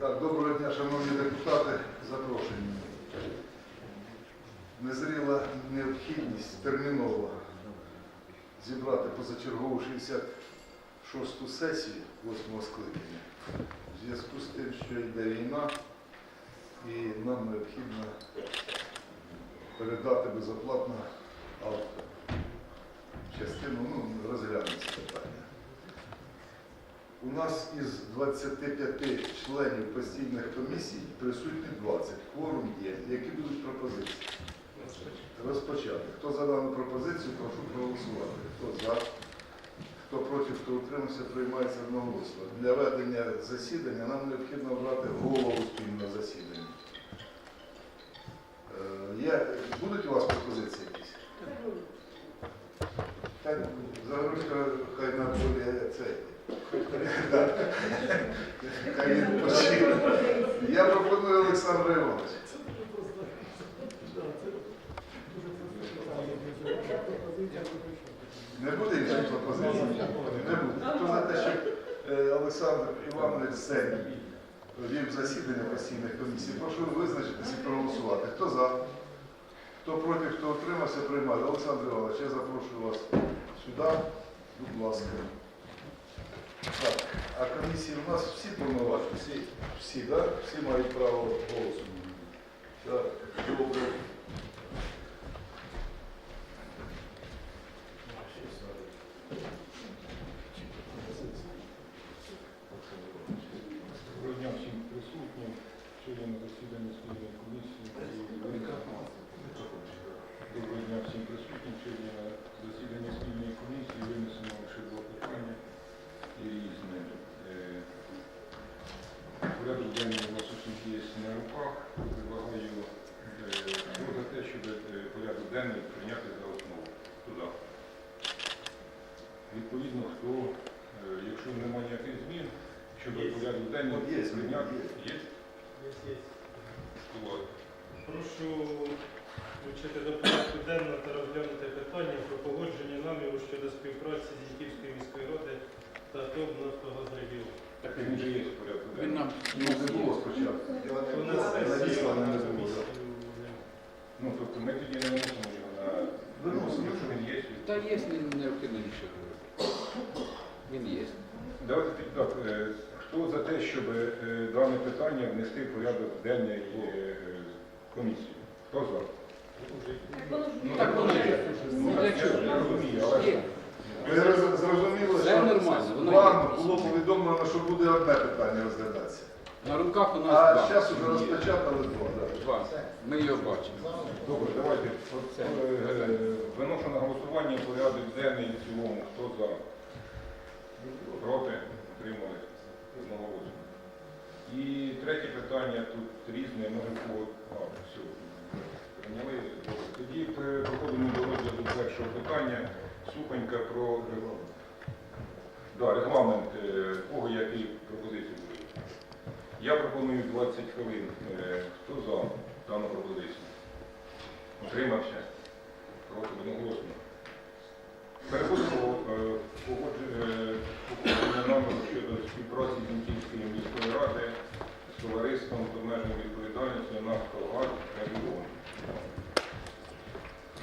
Так, доброго дня, шановні депутати, запрошені. Незріла необхідність терміново зібрати позачергову 66-ту сесію 8 скликання в зв'язку з тим, що йде війна, і нам необхідно передати безоплатно авто. Частину, ну, розглянемо це питання. У нас із 25 членів постійних комісій присутні 20. Кворум є. Які будуть пропозиції? Розпочати. Хто за дану пропозицію, прошу проголосувати. Хто за, хто проти, хто утримався, приймається одноголосно. Для ведення засідання нам необхідно обрати голову спільного засідання. Е, будуть у вас пропозиції якісь? Так, Загрузка хай на полі. Я пропоную Олександра Івановича. Не буде інших пропозицій? Не буде. Хто за те, щоб е, Олександр Іванович Сеній вів засідання постійних комісій, прошу визначитися і проголосувати. Хто за? Хто проти, хто утримався, приймає. Олександр Іванович, я запрошую вас сюди. Будь ласка. Так, а комісії у нас всі повноважні? Всі, всі, да? Всі мають право голосу. Так. Доброго дня всім присутнім, членам засідання спільної комісії. Доброго дня всім присутнім, членам засідання спільної комісії винесено лише два питання і різне. Е, Порядок денний у вас усіх є на руках. Предлагаю е, хто за те, щоб е, порядок денний прийняти за основу. Туди. Відповідно, хто, е, якщо немає ніяких змін, щодо порядок денний От є, є. Є? Прошу включити до порядку денного та розглянути питання про погодження наміру щодо співпраці з Зіньківською міською ради та ТОВ «Нафтогазрегіон». Так він же є в порядку Він нам Ну, не було спочатку. У нас не на було. Ну, тобто ми тоді не виносимо його на Виносимо. якщо він є. та є не необхідно нічого. Він є. Давайте тоді так. е, Хто за те, щоб е, дане питання внести в порядок денний е, комісії? Хто за? Ну, Так воно є. Ну, я- чого? Я розумію, але Є. Ви роз- зрозуміли, Все що нормально, воно вам є. було повідомлено, що буде одне питання розглядатися. На руках у А нас два. зараз вже розпочатали два. да. Два. Ми його бачимо. Добре, давайте. Е, Виношу на голосування порядок денний в цілому. Хто за? Проти? Утримали? Одноголосно. І третє питання тут різне, може кого. А, все. Прийняли. Добре. Тоді пе- переходимо до розгляду першого питання. Сухонька про. Да, регламент. е, Кого які пропозиції будуть? Я пропоную 20 хвилин. Е, Хто за дану пропозицію? Утримався? Проти одноголосно. Переходимо е, погодження номеру щодо співпраці Зіньківської міської ради з товариством з обмеженою відповідальністю «Нафтогаз регіон».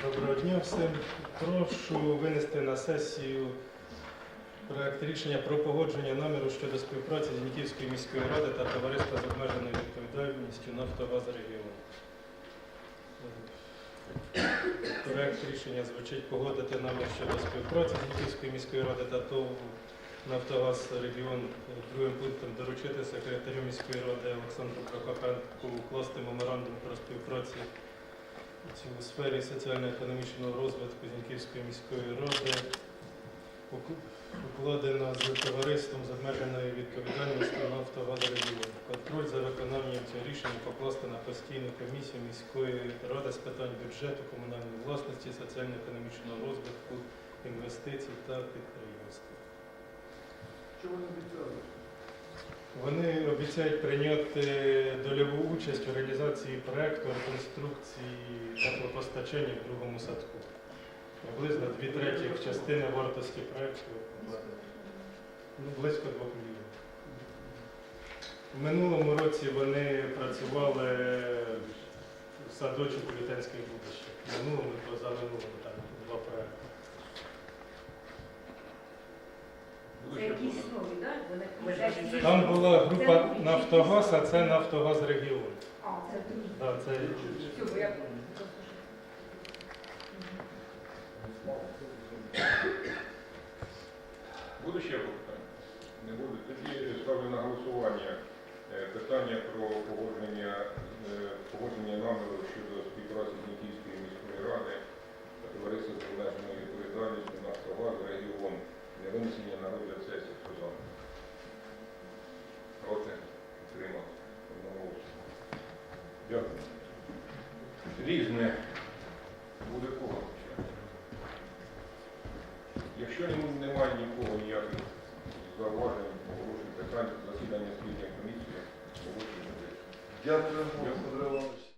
Доброго дня всім. Прошу винести на сесію проект рішення про погодження наміру щодо співпраці з Зіньківською міською ради та товариства з обмеженою відповідальністю «Нафтогазрегіон». Проект рішення звучить погодити намір щодо співпраці з Зіньківською міською ради та ТОВ «Нафтогаз регіон» другим пунктом доручити секретарю міської ради Олександру Прокопенку укласти меморандум про співпрацю у сфері соціально-економічного розвитку Зіньківської міської ради ук- укладено з товариством з обмеженою відповідальністю «Нафтогазрегіон». Контроль за виконанням цього рішення покласти на постійну комісію міської ради з питань бюджету, комунальної власності, соціально-економічного розвитку, інвестицій та підприємства. Що вони обіцяли? Вони обіцяють прийняти дольову участь у реалізації проекту реконструкції теплопостачання в другому садку. Приблизно дві третіх частини вартості проекту ну, близько 2 мільйонів. В минулому році вони працювали в садочку Лютенських будище. В минулому і позаминулому там два проекти. Це якісь нові, так? Вони Там була група Нафтогаз, а це Нафтогаз регіон. А, це другі. Да, це бо я Буде ще питання? Не буде. Тоді ставлю на голосування е, питання про погодження, е, погодження наміру щодо співпраці з Нікійської міської ради та товариства з обмеженою відповідальністю «Нафтогаз регіон» для винесення на розгляд сесії. Хто за? Проти? Підтримав. Одноголосно. Дякую. Різне. Буде кого? Якщо нем- немає нікого ніяких зауважень, оголошую питань засідання спільної комісії. оголошую закритим. Дякую.